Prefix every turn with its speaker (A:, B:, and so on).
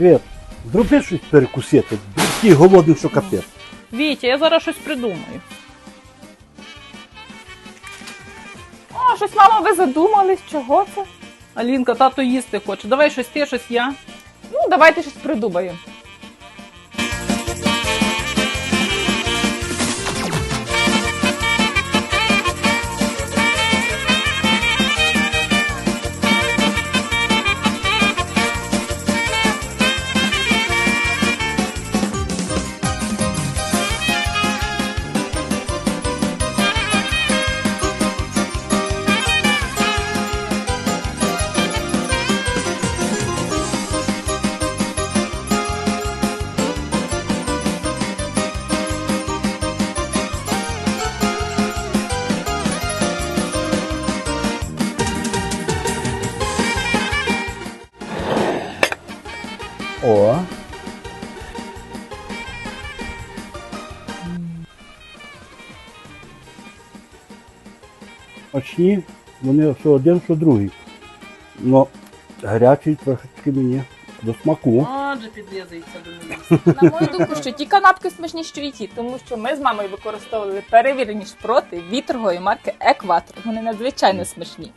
A: Свет, зроби щось перекусити. Такий голодний, що капець.
B: Вітя, я зараз щось придумаю. О, щось, мама, ви задумались, чого це? Алінка, тато їсти хоче. Давай щось ти, щось я.
C: Ну, давайте щось придумаємо.
A: О. Очні, вони що один, що другий. Ну, гарячий трошечки мені до смаку.
B: Адже підлізується до мене.
C: На мою думку, що ті канапки смачніші що і ті, тому що ми з мамою використовували перевірені шпроти від торгової марки Екватор. Вони надзвичайно смачні.